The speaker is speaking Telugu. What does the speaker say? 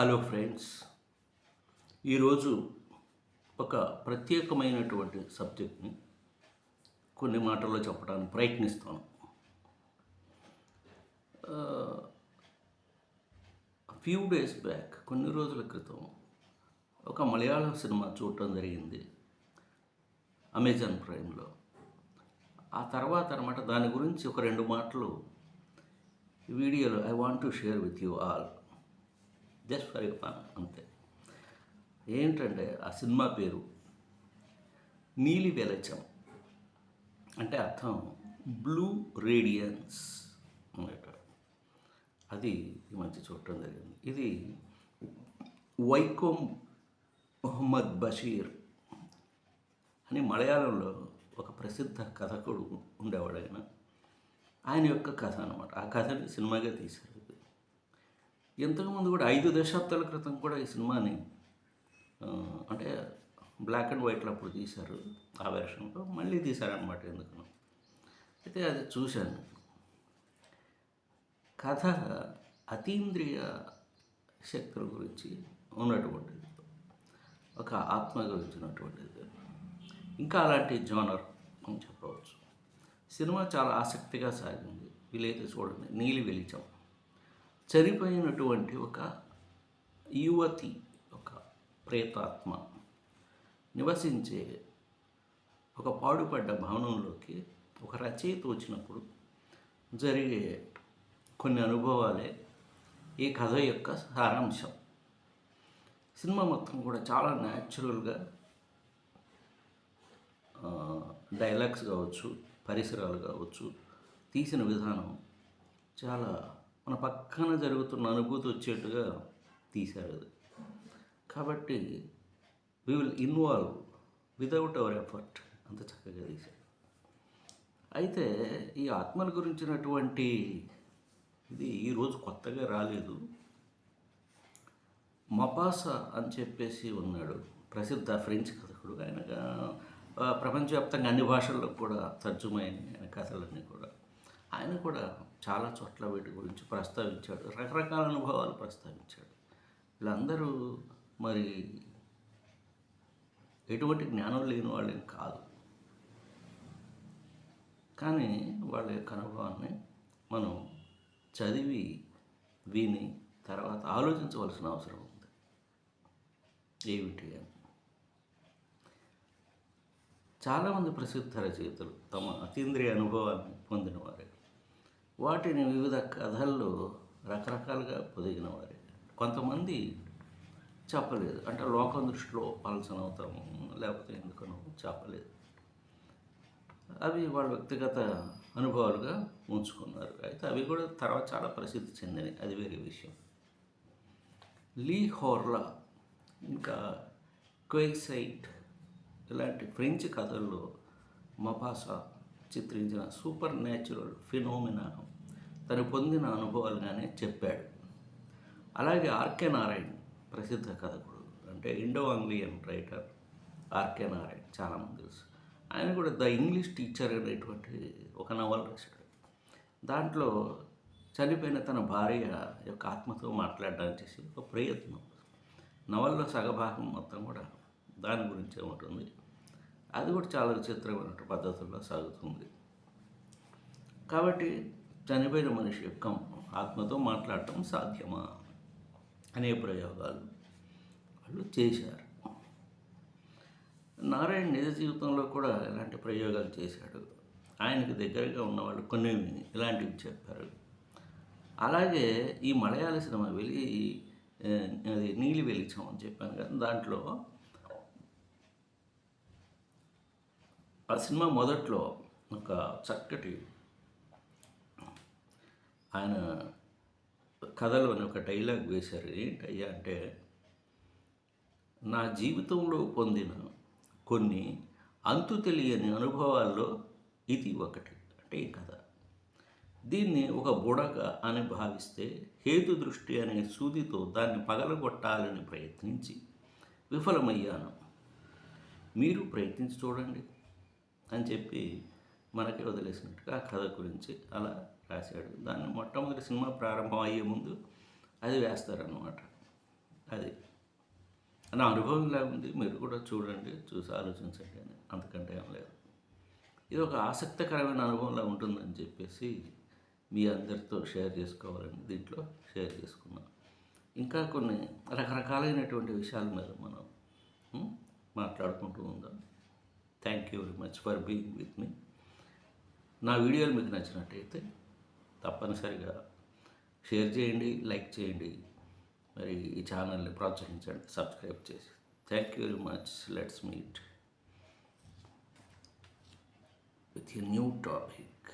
హలో ఫ్రెండ్స్ ఈరోజు ఒక ప్రత్యేకమైనటువంటి సబ్జెక్ట్ని కొన్ని మాటల్లో చెప్పడానికి ప్రయత్నిస్తాను. ఫ్యూ డేస్ బ్యాక్ కొన్ని రోజుల క్రితం ఒక మలయాళం సినిమా చూడటం జరిగింది అమెజాన్ ప్రైమ్లో ఆ తర్వాత అనమాట దాని గురించి ఒక రెండు మాటలు వీడియోలో I want to share with you all just for fun అంతే. ఏంటంటే ఆ సినిమా పేరు నీలి వెలచం అంటే అర్థం బ్లూ రేడియన్స్ అన్నమాట అది ఈ మధ్య చూడటం జరిగింది. ఇది వైకోమ్ మొహమ్మద్ బషీర్ అని మలయాళంలో ఒక ప్రసిద్ధ కథకుడు ఉండేవాడు ఆయన. ఆయన యొక్క కథ అనమాట ఆ కథని సినిమాగా తీశారు. ఇంతకుముందు కూడా ఐదు దశాబ్దాల క్రితం కూడా ఈ సినిమాని అంటే బ్లాక్ అండ్ వైట్లో అప్పుడు తీశారు. ఆ వెర్షన్లో మళ్ళీ తీశారనమాట ఎందుకు అయితే అది చూశాను. కథ అతీంద్రియ శక్తుల గురించి ఉన్నటువంటిది. ఒక ఆత్మ గురించినటువంటిది. ఇంకా అలాంటి జోనర్ అని చెప్పవచ్చు. సినిమా చాలా ఆసక్తిగా సాగింది. వీలైతే చూడండి. నీలి వెలిచం. చనిపోయినటువంటి ఒక యువతి ఒక ప్రేతాత్మ నివసించే ఒక పాడుపడ్డ భవనంలోకి ఒక రచయిత వచ్చినప్పుడు జరిగే కొన్ని అనుభవాలే ఈ కథ యొక్క సారాంశం. సినిమా మొత్తం కూడా చాలా న్యాచురల్గా డైలాగ్స్ కావచ్చు పరిసరాలు కావచ్చు తీసిన విధానం చాలా మన పక్కన జరుగుతున్న అనుభూతి వచ్చేట్టుగా తీశారు అది. కాబట్టి we will involve without our effort అంత చక్కగా తీశారు. అయితే ఈ ఆత్మల గురించినటువంటి ఇది ఈరోజు కొత్తగా రాలేదు. మపాస అని చెప్పేసి ఉన్నాడు ప్రసిద్ధ ఫ్రెంచ్ కథకుడు ఆయన. ప్రపంచవ్యాప్తంగా అన్ని భాషల్లో కూడా తర్జుమైన ఆయన కథలన్నీ కూడా. ఆయన కూడా చాలా చోట్ల వీటి గురించి ప్రస్తావించాడు. రకరకాల అనుభవాలు ప్రస్తావించాడు. వీళ్ళందరూ మరి ఎటువంటి జ్ఞానం లేని వాళ్ళేం కాదు. కానీ వాళ్ళ యొక్క అనుభవాన్ని మనం చదివి విని తర్వాత ఆలోచించవలసిన అవసరం ఉంది. ఏమిటి అని. చాలామంది ప్రసిద్ధ రచయితలు తమ అతీంద్రియ అనుభవాన్ని పొందినవారే. వాటిని వివిధ కథల్లో రకరకాలుగా పొదిగిన వారి కొంతమంది చెప్పలేదు. అంటే లోకం దృష్టిలో పాల్సన అవుతాము లేకపోతే ఎందుకనో చెప్పలేదు. అవి వాళ్ళ వ్యక్తిగత అనుభవాలుగా ఉంచుకున్నారు. అయితే అవి కూడా తర్వాత చాలా ప్రసిద్ధి చెందినాయి అది వేరే విషయం. లీ హోర్లా ఇంకా క్వేసైట్ ఇలాంటి ఫ్రెంచ్ కథల్లో మపాసా చిత్రించిన సూపర్ న్యాచురల్ ఫినోమినా తను పొందిన అనుభవాలుగానే చెప్పాడు. అలాగే ఆర్కే నారాయణ్ ప్రసిద్ధ కథకుడు అంటే Indo Anglian writer RK Narayan చాలామంది తెలుసు. ఆయన కూడా ద ఇంగ్లీష్ టీచర్ అనేటువంటి ఒక నవల రాశాడు. దాంట్లో చనిపోయిన తన భార్య యొక్క ఆత్మతో మాట్లాడడానికి చేసి ఒక ప్రయత్నం. నవల్లో సగభాగం మొత్తం కూడా దాని గురించే ఉంటుంది. అది కూడా చాలా విచిత్రమైన పద్ధతుల్లో సాగుతుంది. కాబట్టి చనిపోయిన మనిషి యొక్క ఆత్మతో మాట్లాడటం సాధ్యమా అనే ప్రయోగాలు వాళ్ళు చేశారు. నారాయణ నిజ జీవితంలో కూడా ఇలాంటి ప్రయోగాలు చేశాడు. ఆయనకు దగ్గరగా ఉన్నవాళ్ళు కొన్ని ఇలాంటివి చెప్పారు. అలాగే ఈ మలయాళ సినిమా వెళ్ళి అది నీలి వెలిచం అని చెప్పాను కదా దాంట్లో ఆ సినిమా మొదట్లో ఒక చక్కటి ఆయన కథలోని ఒక డైలాగ్ వేశారు. ఏంటయ్యా అంటే నా జీవితంలో పొందిన కొన్ని అంతు తెలియని అనుభవాల్లో ఇది ఒకటి. అంటే ఈ కథ. దీన్ని ఒక బుడగ అని భావిస్తే హేతు దృష్టి అనే సూదితో దాన్ని పగలగొట్టాలని ప్రయత్నించి విఫలమయ్యాను. మీరు ప్రయత్నించి చూడండి. అని చెప్పి మనకి వదిలేసినట్టుగా ఆ కథ గురించి అలా రాశాడు. దాన్ని మొట్టమొదటి సినిమా ప్రారంభం అయ్యే ముందు అది వేస్తారనమాట అది. నా అనుభవం లేకుంది ఉంది. మీరు కూడా చూడండి చూసి ఆలోచించండి అని. అంతకంటే ఏం లేదు. ఇది ఒక ఆసక్తికరమైన అనుభవంలా ఉంటుందని చెప్పేసి మీ అందరితో షేర్ చేసుకోవాలని దీంట్లో షేర్ చేసుకున్నాం. ఇంకా కొన్ని రకరకాలైనటువంటి విషయాల మీద మనం మాట్లాడుకుంటూ ఉందాం. Thank you very much for being with me నా వీడియోలు మీకు నచ్చినట్టయితే తప్పనిసరిగా షేర్ చేయండి లైక్ చేయండి. మరి ఈ ఛానల్ని ప్రోత్సహించండి సబ్స్క్రైబ్ చేసి. Thank you very much let's meet with a new topic